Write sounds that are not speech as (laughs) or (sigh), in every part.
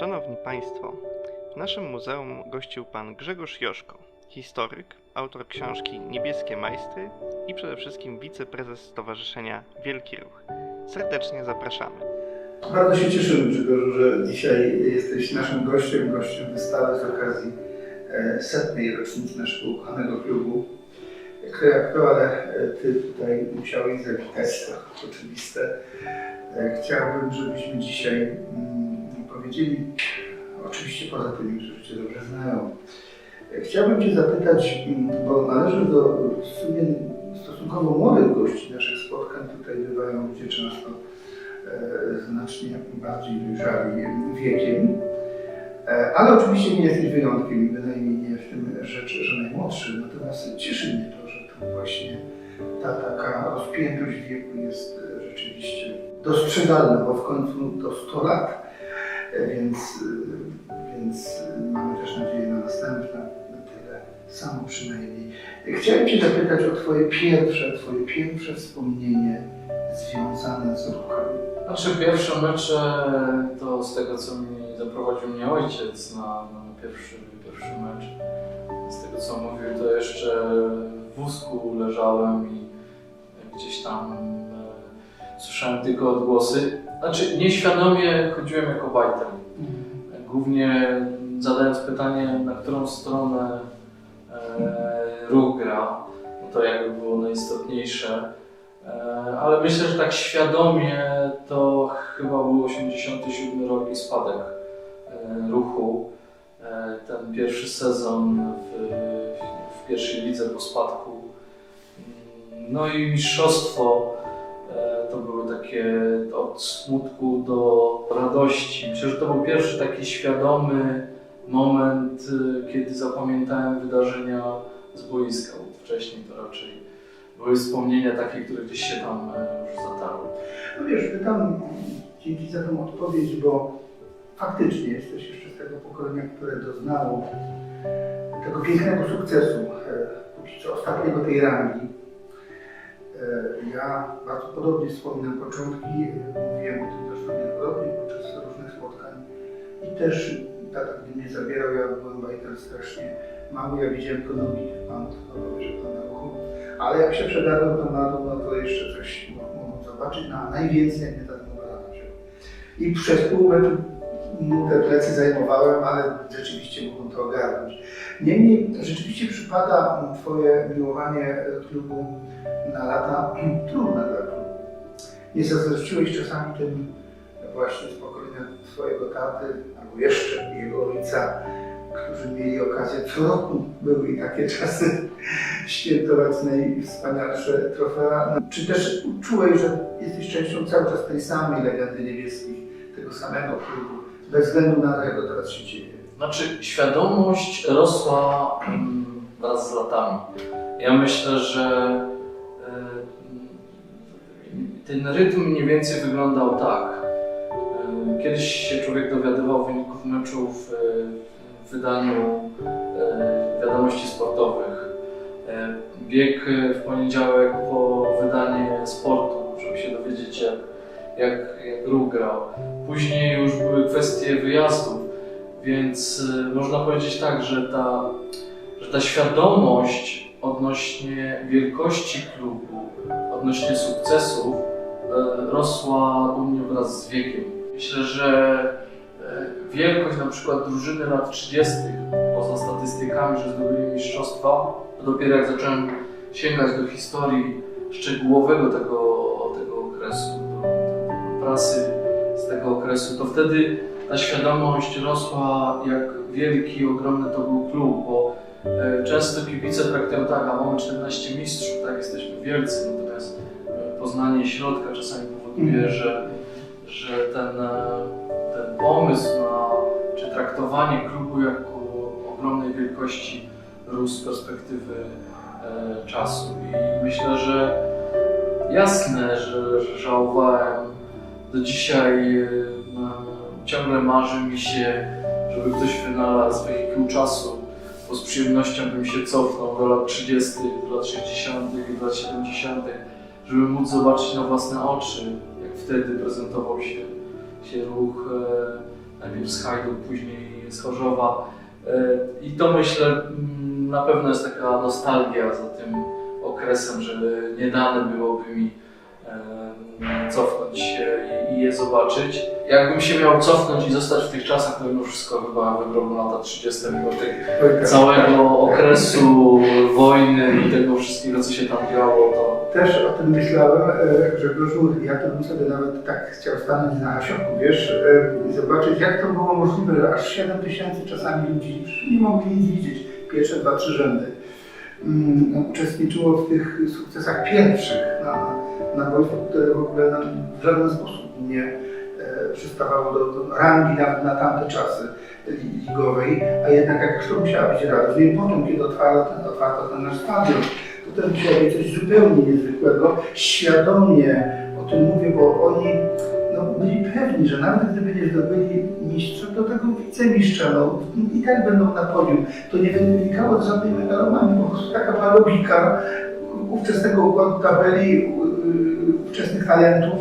Szanowni Państwo, w naszym muzeum gościł Pan Grzegorz Joszko, historyk, autor książki Niebieskie Majstry i przede wszystkim wiceprezes Stowarzyszenia Wielki Ruch. Serdecznie zapraszamy. Bardzo się cieszymy, Grzegorzu, że dzisiaj jesteś naszym gościem, gościem wystawy z okazji e, setnej rocznicy naszego ukochanego klubu. Ale e, Ty tutaj musiałeś zawitać, to oczywiste. E, Chciałbym, żebyśmy dzisiaj mm, powiedzieli, oczywiście poza tymi, którzy Cię dobrze znają, Chciałbym Cię zapytać, mm, bo należy do w sumie stosunkowo młodych gości naszych spotkań. Tutaj bywają ludzie często e, znacznie bardziej dojrzali wiekiem. E, Ale oczywiście nie jesteś wyjątkiem i bynajmniej nie w tym rzecz, że najmłodszy. Natomiast cieszy mnie to, że tu właśnie ta taka rozpiętość wieku jest e, rzeczywiście dostrzegalna, bo w końcu to 100 lat, więc, e, więc mamy też nadzieję na następne tyle samo przynajmniej. Chciałem Cię zapytać o Twoje pierwsze, Twoje pierwsze wspomnienie związane z ruchem. Znaczy pierwsze mecze to z tego co mi zaprowadził mnie ojciec na, na pierwszy, pierwszy mecz. Z tego co mówił to jeszcze w wózku leżałem i gdzieś tam e, słyszałem tylko odgłosy. Znaczy nieświadomie chodziłem jako bajter. Głównie zadając pytanie, na którą stronę e, ruch gra, to jakby było najistotniejsze. E, ale myślę, że tak świadomie to chyba był 87 rok i spadek e, ruchu. E, ten pierwszy sezon w, w pierwszej lidze po spadku. Mm, No i mistrzostwo takie od smutku do radości. Myślę, że to był pierwszy taki świadomy moment, e, kiedy zapamiętałem wydarzenia z boiska. bo Wcześniej to raczej były wspomnienia takie, które gdzieś się tam e, już zatarły. No wiesz, pytam dzięki za tą odpowiedź, bo faktycznie jesteś jeszcze z tego pokolenia, które doznało tego pięknego sukcesu, e, póki co ostatniego tej rangi. E, Ja bardzo podobnie wspominam początki, e, mówiłem o tym zresztą wielokrotnie podczas różnych spotkań. I też tata, gdy mnie zabierał, ja byłem bajter strasznie. Mały, ja widziałem tylko nogi, pan to wie, że pan na ruchu, ale jak się przedarłem to na dół, no to jeszcze coś mo- mogłem zobaczyć, no, a najwięcej jak mnie ta wziął. I przez pół meczu mu te plecy zajmowałem, ale rzeczywiście mogłem to ogarnąć. Niemniej rzeczywiście przypada Twoje miłowanie klubu na lata (clears throat) trudne dla klubu. Nie zazdrościłeś czasami tym właśnie z pokolenia Twojego taty, albo jeszcze jego ojca, którzy mieli okazję co roku, były i takie czasy, (laughs) świętować najwspanialsze trofea. No, Czy też czułeś, że jesteś częścią cały czas tej samej legendy niebieskich, tego samego klubu, bez względu na tego teraz się dzieje? Znaczy, świadomość rosła mm, wraz z latami. Ja myślę, że e, ten rytm mniej więcej wyglądał tak. E, Kiedyś się człowiek dowiadywał wyników meczów e, w wydaniu wiadomości sportowych. Bieg w poniedziałek po wydanie sportu, żeby się dowiedzieć jak, jak, jak ruch grał. Później już były kwestie wyjazdów, więc y, można powiedzieć tak, że ta, że ta świadomość odnośnie wielkości klubu, odnośnie sukcesów y, rosła u mnie wraz z wiekiem. Myślę, że y, wielkość na przykład drużyny lat 30., poza statystykami, że zdobyli mistrzostwa, dopiero jak zacząłem sięgać do historii szczegółowego tego, prasy z tego okresu, to wtedy ta świadomość rosła, jak wielki, ogromny to był klub, bo e, często kibice traktują tak, a mamy 14 mistrzów, tak, jesteśmy wielcy, natomiast e, poznanie środka czasami powoduje, Mhm. że, że ten, e, ten pomysł na, czy traktowanie klubu jako ogromnej wielkości rósł z perspektywy e, czasu i myślę, że jasne, że, że żałowałem do dzisiaj e, ciągle marzy mi się, żeby ktoś wynalazł wehikuł czasu, bo z przyjemnością bym się cofnął do lat 30., do lat 60., do lat 70., żeby móc zobaczyć na własne oczy, jak wtedy prezentował się, się ruch. e, najpierw z Hajduk, później z Chorzowa. E, I to myślę mm, na pewno jest taka nostalgia za tym okresem, że nie dane byłoby mi cofnąć się i, je zobaczyć. Jakbym się miał cofnąć i zostać w tych czasach, to bym już wszystko chyba wybrał lata 30. mimo tych Oj, tak. całego okresu wojny i tego wszystkiego, co się tam działo, to Też o tym myślałem, e, Grzegorzu, ja to bym sobie nawet tak chciał stanąć na hasioku, wiesz, e, i zobaczyć jak to było możliwe, że aż 7 tysięcy czasami ludzi nie mogli nic widzieć, pierwsze dwa, trzy rzędy, mm, uczestniczyło w tych sukcesach pierwszych na, na wojsku, które w ogóle w żaden sposób nie e, przystawało do, do rangi nawet na tamte czasy ligowej, a jednak jakaś to musiała być radość. No i potem, kiedy otwarto ten, otwarto ten nasz stadion, to też musiało być coś zupełnie niezwykłego. Świadomie o tym mówię, bo oni no, byli pewni, że nawet gdyby nie zdobyli mistrza, to tego wicemistrza, no, i tak będą na podium. To nie wynikało z żadnej megalomanii, po prostu taka była logika ówczesnego układu tabeli, ówczesnych talentów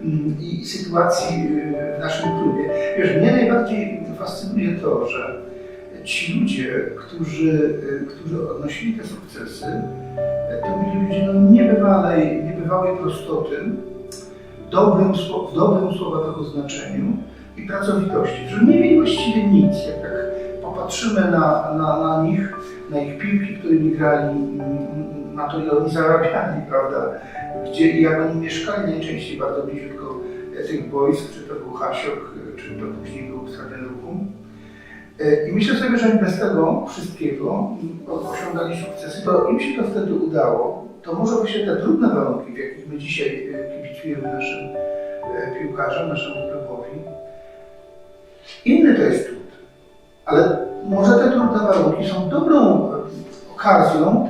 mm, i sytuacji y, w naszym klubie. Wiesz, mnie najbardziej fascynuje to, że ci ludzie, którzy, y, którzy odnosili te sukcesy, to byli ludzie no, niebywałej, niebywałej prostoty, dobrym, w dobrym słowa tego znaczeniu i pracowitości, że nie mieli właściwie nic. Jak tak popatrzymy na, na, na nich, na ich piłki, którymi grali, mm, na to, ile oni zarabiali, prawda, gdzie jak oni mieszkali najczęściej bardzo bliziutko e, tych boisk, czy to był Hasiok, e, czy to później był Ruchu. E, I myślę sobie, że bez tego wszystkiego osiągali sukcesy, to im się to wtedy udało, to może właśnie te trudne warunki, w jakich my dzisiaj kibicujemy naszym piłkarzom, naszemu klubowi, inny to jest trud. Ale może te trudne warunki są dobrą okazją,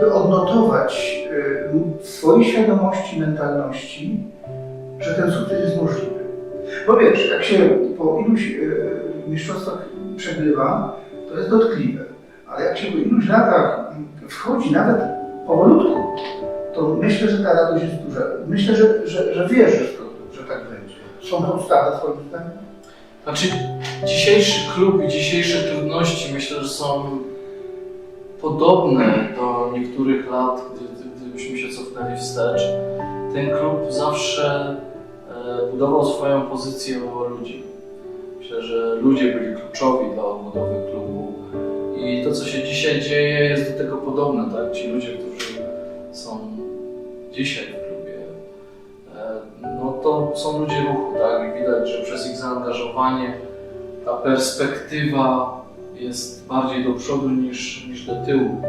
by odnotować swojej świadomości, mentalności, że ten sukces jest możliwy. Bo wiesz, jak się po iluś e, mistrzostwach przegrywa, to jest dotkliwe. Ale jak się po iluś latach wchodzi, nawet powolutku, to myślę, że ta radość jest duża. Myślę, że, że, że wierzysz w to, że tak będzie. Są podstawy twoim zdaniem? Znaczy, dzisiejszy klub i dzisiejsze trudności myślę, że są podobne do niektórych lat, cofnęli wstecz. Ten klub zawsze e, budował swoją pozycję ludzi. Myślę, że ludzie byli kluczowi dla odbudowy klubu. I to, co się dzisiaj dzieje, jest do tego podobne. Tak? Ci ludzie, którzy są dzisiaj w klubie, e, no to są ludzie ruchu, tak? I widać, że przez ich zaangażowanie ta perspektywa jest bardziej do przodu niż, niż do tyłu.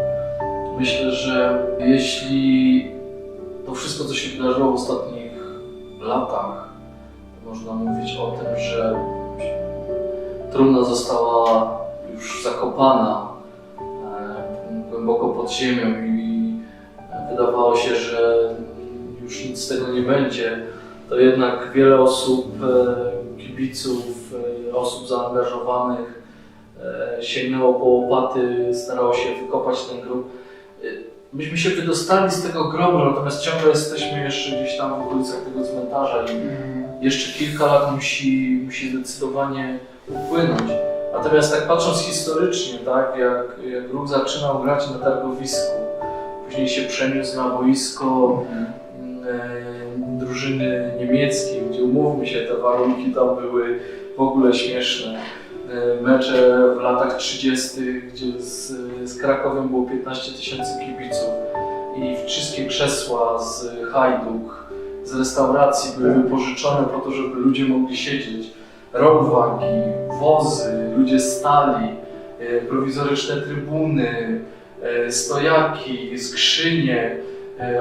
Myślę, że jeśli to wszystko, co się wydarzyło w ostatnich latach, można mówić o tym, że trumna została już zakopana e, głęboko pod ziemią i wydawało się, że już nic z tego nie będzie, to jednak wiele osób, e, kibiców, e, osób zaangażowanych sięgnęło po łopaty, starało się wykopać ten grób. Myśmy się wydostali z tego grobu, natomiast ciągle jesteśmy jeszcze gdzieś tam w okolicach tego cmentarza i jeszcze kilka lat musi, musi zdecydowanie upłynąć. Natomiast tak patrząc historycznie, tak, jak, jak ruch zaczynał grać na targowisku, później się przeniósł na boisko e, drużyny niemieckiej, gdzie umówmy się, te warunki tam były w ogóle śmieszne. E, Mecze w latach 30., gdzie z, z Krakowem było 15 tysięcy kibiców i wszystkie krzesła z Hajduk, z restauracji były wypożyczone po to, żeby ludzie mogli siedzieć. Rolwagi, wozy, ludzie stali, e, prowizoryczne trybuny, e, stojaki, skrzynie,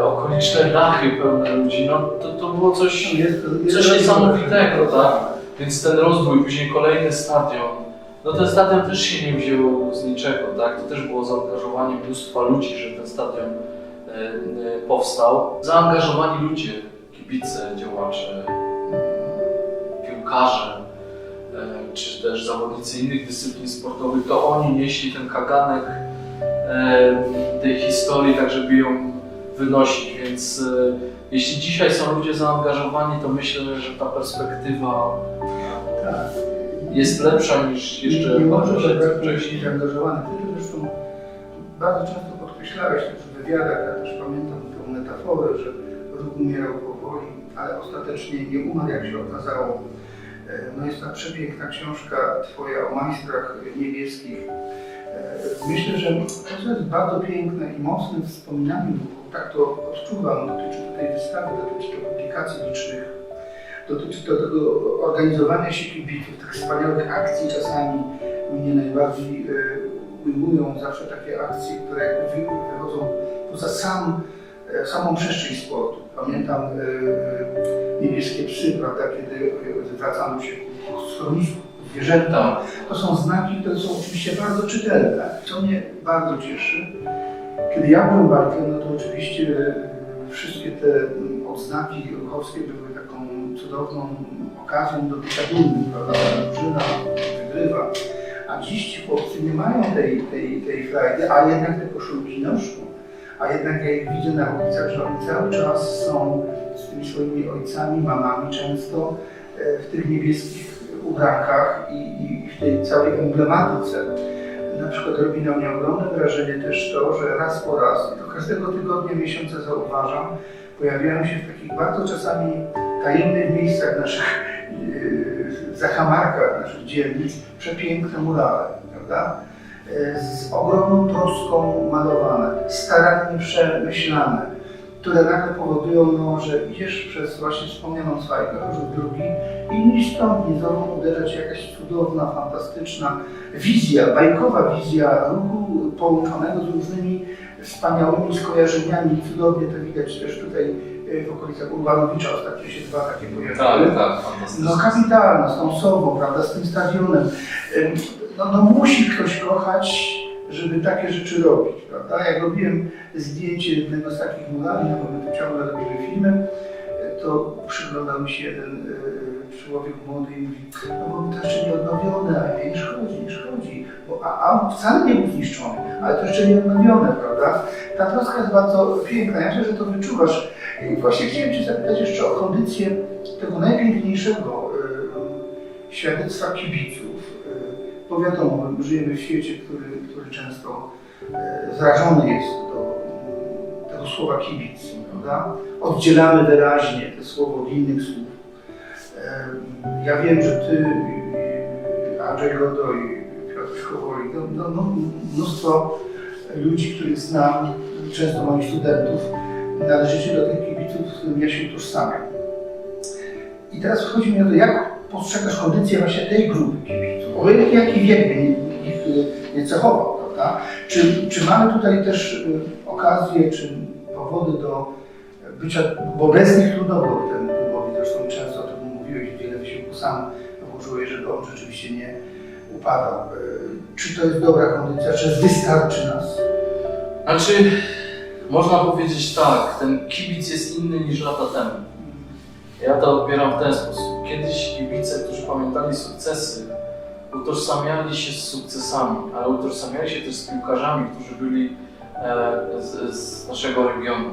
okoliczne dachy pełne ludzi. No to, to było coś, Jest, jest coś niesamowitego, tak? Więc ten rozwój, później kolejny stadion. No ten stadion też się nie wzięło z niczego, tak? To też było zaangażowanie mnóstwa ludzi, że ten stadion e, e, powstał. Zaangażowani ludzie, kibice, działacze, mm, piłkarze, e, czy też zawodnicy innych dyscyplin sportowych, to oni nieśli ten kaganek tej historii, tak żeby ją wynosić, więc jeśli dzisiaj są ludzie zaangażowani, to myślę, że ta perspektywa Tak. jest lepsza niż jeszcze nie parę może zabraknąć wcześniej. być zaangażowany. Ty zresztą bardzo często podkreślałeś też w wywiadach, ja też pamiętam tę metaforę, że ruch umierał powoli, ale ostatecznie nie umarł, jak się okazało. E, No jest ta przepiękna książka Twoja o majstrach niebieskich. E, Myślę, że to jest bardzo piękne i mocne wspominanie. Tak to odczuwam. Dotyczy tej wystawy, dotyczy to publikacji licznych, dotyczy to tego organizowania się kibiców, tych wspaniałych akcji czasami. Mnie najbardziej e, ujmują zawsze takie akcje, które jakby wy- wychodzą poza sam, e, samą przestrzeń sportu. Pamiętam e, niebieskie psy, prawda, kiedy zwracano się ku schronisku, ku zwierzętom. Tak. To są znaki, które są oczywiście bardzo czytelne. Co mnie bardzo cieszy, kiedy ja byłem bajkiem, no to oczywiście wszystkie te odznaki ruchowskie były taką cudowną okazją do bycia dumnym, prawda? Drużyna wygrywa. A dziś ci chłopcy nie mają tej, tej, tej frajdy, a jednak te koszulki noszą. A jednak ja ich widzę na ulicach, że oni cały czas są z tymi swoimi ojcami, mamami często e, w tych niebieskich ubrankach i, i w tej całej emblematyce. Na przykład robi na mnie ogromne wrażenie też to, że raz po raz, i to każdego tygodnia, miesiąca zauważam, pojawiają się w takich bardzo czasami tajemnych miejscach naszych, yy, zakamarkach naszych dzielnic przepiękne murale, prawda? Yy, Z ogromną troską malowane, starannie przemyślane, które nagle powodują, no, że idziesz przez właśnie wspomnianą Swajgę, że drugi i ni stąd, ni zowąd uderza Cię jakaś cudowna, fantastyczna wizja, bajkowa wizja ruchu połączonego z różnymi wspaniałymi skojarzeniami. Cudownie to widać też tutaj e, w okolicach Urbanowicza. Ostatnio się dwa takie pojawiły. Tak, tak. No kapitalna, z tą sobą, prawda, z tym stadionem. Ym, No, no musi ktoś kochać, żeby takie rzeczy robić, prawda? Jak robiłem zdjęcie jednego z takich murali, my tu ciągle robimy filmy, y, to przyglądał mi się jeden y, człowiek młody i mówi, no bo to jeszcze nie odnowione, a nie szkodzi, nie szkodzi, bo, a, a on wcale nie był zniszczony, ale to jeszcze nie odnowione, prawda? Ta troska jest bardzo piękna, ja myślę, że to wyczuwasz. I właśnie chciałem Cię zapytać jeszcze o kondycję tego najpiękniejszego y, świadectwa kibiców. Bo wiadomo, żyjemy w świecie, który, który często y, zrażony jest do tego słowa kibic, prawda? Oddzielamy wyraźnie to słowo od innych słów. Y, Ja wiem, że Ty, Andrzej Godo i Piotr Szkowoli, no, no, no, mnóstwo ludzi, których znam, często moich studentów, należycie do tych kibiców, z którymi ja się utożsamiam. I teraz chodzi mi o to, jak postrzegasz kondycję właśnie tej grupy kibiców? Obojętnie jaki wiek by ich nie cechował, prawda? Czy, czy mamy tutaj też y, okazję, czy powody do bycia, bo bez nich trudno byłoby ten klubowi, zresztą często o tym mówiłeś, wiele wysiłku sam włożyłeś, żeby on rzeczywiście nie upadał. Y, Czy to jest dobra kondycja, czy wystarczy nas? Znaczy, można powiedzieć tak, ten kibic jest inny niż lata temu. Ja to odbieram w ten sposób. Kiedyś kibice, którzy pamiętali sukcesy, utożsamiali się z sukcesami, ale utożsamiali się też z piłkarzami, którzy byli e, z, z naszego regionu.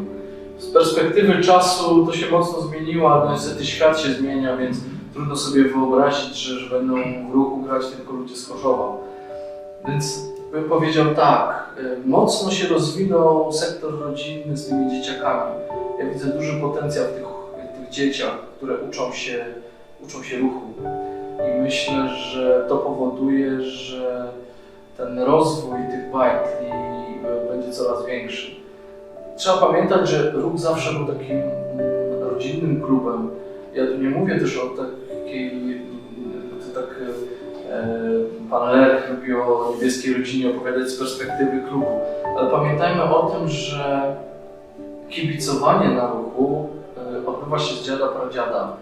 Z perspektywy czasu to się mocno zmieniło, ale niestety świat się zmienia, więc trudno sobie wyobrazić, że, że będą w ruchu grać tylko ludzie z Chorzowa. Więc bym powiedział tak, y, mocno się rozwinął sektor rodzinny z tymi dzieciakami. Ja widzę duży potencjał w tych, tych dzieciach, które uczą się, uczą się ruchu. Myślę, że to powoduje, że ten rozwój tych bajtli y, będzie coraz większy. Trzeba pamiętać, że ruch zawsze był takim mm, rodzinnym klubem. Ja tu nie mówię też o takiej, mm, to tak e, pan Lerch lubi o niebieskiej rodzinie opowiadać z perspektywy klubu, ale pamiętajmy o tym, że kibicowanie na ruchu e, odbywa się z dziada pradziada.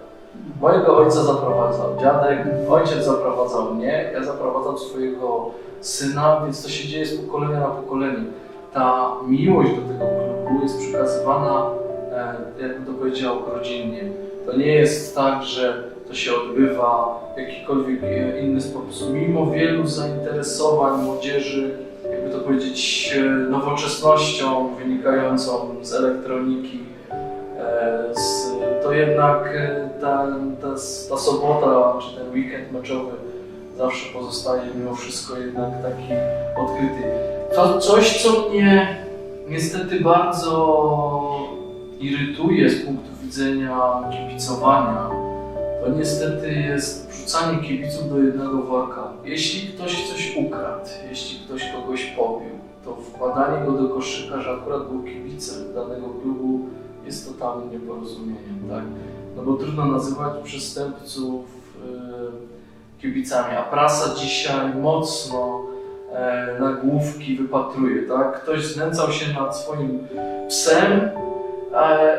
Mojego ojca zaprowadzał dziadek, ojciec zaprowadzał mnie, ja zaprowadzam swojego syna, więc to się dzieje z pokolenia na pokolenie. Ta miłość do tego klubu jest przekazywana, e, jakbym to powiedział, rodzinnie. To nie jest tak, że to się odbywa w jakikolwiek e, inny sposób. Mimo wielu zainteresowań młodzieży, jakby to powiedzieć, e, nowoczesnością wynikającą z elektroniki, to jednak e, ta, ta, ta sobota czy ten weekend meczowy zawsze pozostaje mimo wszystko jednak taki odkryty. To coś, co mnie niestety bardzo irytuje z punktu widzenia kibicowania, to niestety jest wrzucanie kibiców do jednego worka. Jeśli ktoś coś ukradł, jeśli ktoś kogoś pobił, to wkładanie go do koszyka, że akurat był kibicem danego klubu, jest totalnym nieporozumieniem, tak? No bo trudno nazywać przestępców e, kibicami, a prasa dzisiaj mocno e, nagłówki wypatruje, tak? Ktoś znęcał się nad swoim psem, e,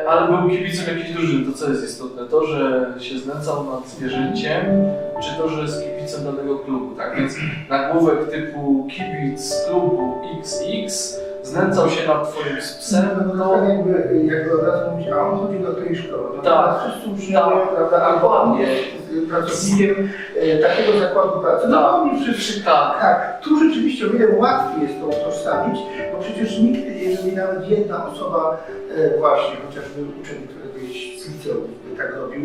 ale był kibicem jakiejś drużyny. To co jest istotne? To, że się znęcał nad zwierzęciem, czy to, że jest kibicem danego klubu, tak? Więc nagłówek typu kibic klubu XX znęcał się nad twoim psem, No, no tak jakby, jakby od razu mówić, a on chodził do tej szkoły. No, Tak. Uczniowie, Tak. prawda, albo Dokładnie. pracownikiem e, takiego zakładu pracy. No, Tak. oni wszyscy tak, Tak, tu rzeczywiście o wiele łatwiej jest to utożsamić, bo przecież nikt, jeżeli nawet jedna osoba, e, właśnie, chociażby uczeń, który gdzieś z liceum tak robił,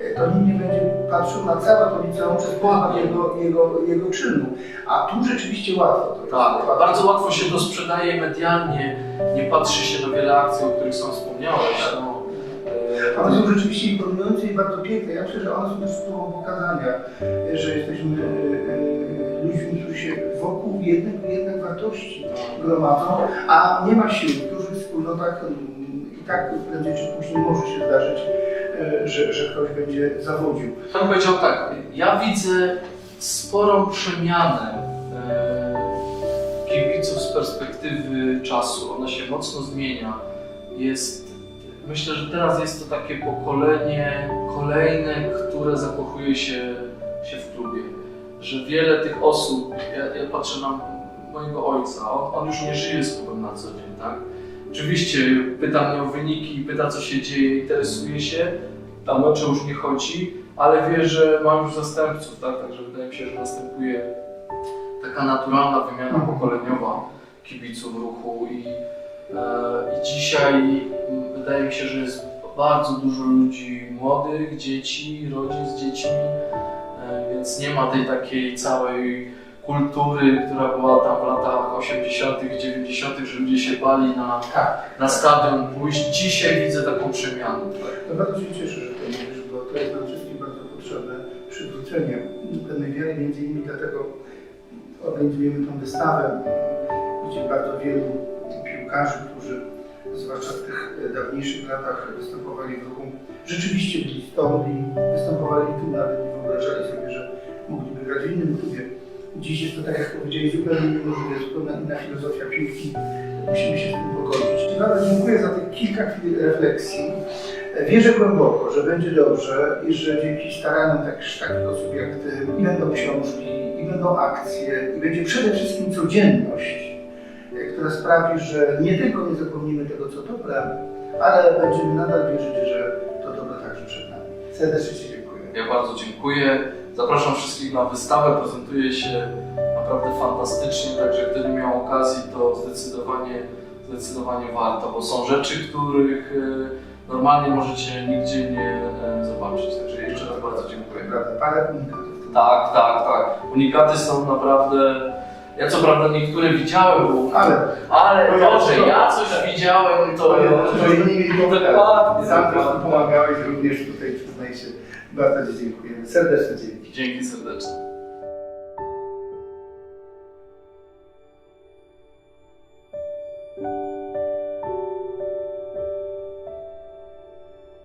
e, to nikt nie będzie patrzył na całe to liceum przez pryzmat jego, jego, jego czynu. A tu rzeczywiście łatwo to jest. Tak, Łatwo. bardzo łatwo się to sprzedaje medialnie, nie patrzy się na wiele akcji, o których sam wspomniałeś. No, e, One są rzeczywiście imponujące i bardzo piękne. Ja myślę, że one są też próbą pokazania, e, że jesteśmy ludźmi, którzy się wokół jednych, jednych wartości gromadzą, a nie ma siły. W dużych wspólnotach tak prędzej czy później może się zdarzyć, e, że, że ktoś będzie zawodził. Pan powiedział tak, ja widzę sporą przemianę e, kibiców z perspektywy czasu. Ona się mocno zmienia. Jest, myślę, że teraz jest to takie pokolenie kolejne, które zakochuje się, się w klubie. Że wiele tych osób, ja, ja patrzę na mojego ojca, on, on już nie żyje z klubem na co dzień, tak? Oczywiście pyta mnie o wyniki, pyta co się dzieje, interesuje się, na mecze już nie chodzi, ale wie, że ma już zastępców, tak? Także wydaje mi się, że następuje taka naturalna wymiana Mhm. pokoleniowa kibiców ruchu i, e, i dzisiaj wydaje mi się, że jest bardzo dużo ludzi młodych, dzieci, rodzin z dziećmi, e, więc nie ma tej takiej całej kultury, która była tam w latach 80., 90., że ludzie się bali na, Tak. na stadion pójść. Dzisiaj widzę taką przemianę. To bardzo się cieszę, że to mówisz, bo to jest nam wszystkim bardzo potrzebne przywrócenie pewnej wiary, między innymi dlatego organizujemy tą wystawę, gdzie bardzo wielu piłkarzy, którzy zwłaszcza w tych dawniejszych latach występowali w ruchu, rzeczywiście byli stąd i występowali tu, nawet nie wyobrażali sobie, że mogliby grać w innym. Dziś jest to, tak jak powiedzieli, zupełnie niemożliwe, zupełnie inna filozofia piłki. Musimy się z tym pogodzić. Bardzo dziękuję za te kilka chwil refleksji. Wierzę głęboko, że będzie dobrze i że dzięki staraniom tak, takich osób jak Ty i będą książki, i będą akcje, i będzie przede wszystkim codzienność, e, która sprawi, że nie tylko nie zapomnimy tego, co dobre, ale będziemy nadal wierzyć, że to dobro także przed nami. Serdecznie Ci dziękuję. Ja bardzo dziękuję. Zapraszam wszystkich na wystawę. Prezentuje się naprawdę fantastycznie, także kto nie miał okazji, to zdecydowanie, zdecydowanie warto, bo są rzeczy, których e, normalnie możecie nigdzie nie e, zobaczyć. Także jeszcze raz bardzo dziękuję. Parę. Tak, tak, tak. Unikaty są naprawdę. Ja co prawda niektóre widziałem, bo, Ale ale No ja to, że to- ja coś widziałem, to. to, to, że inni mieli Dokładnie, Sam pomagałeś również tutaj, przyznaję się. Bardzo Ci dziękuję. Serdeczne dzięki. Dzięki serdecznie.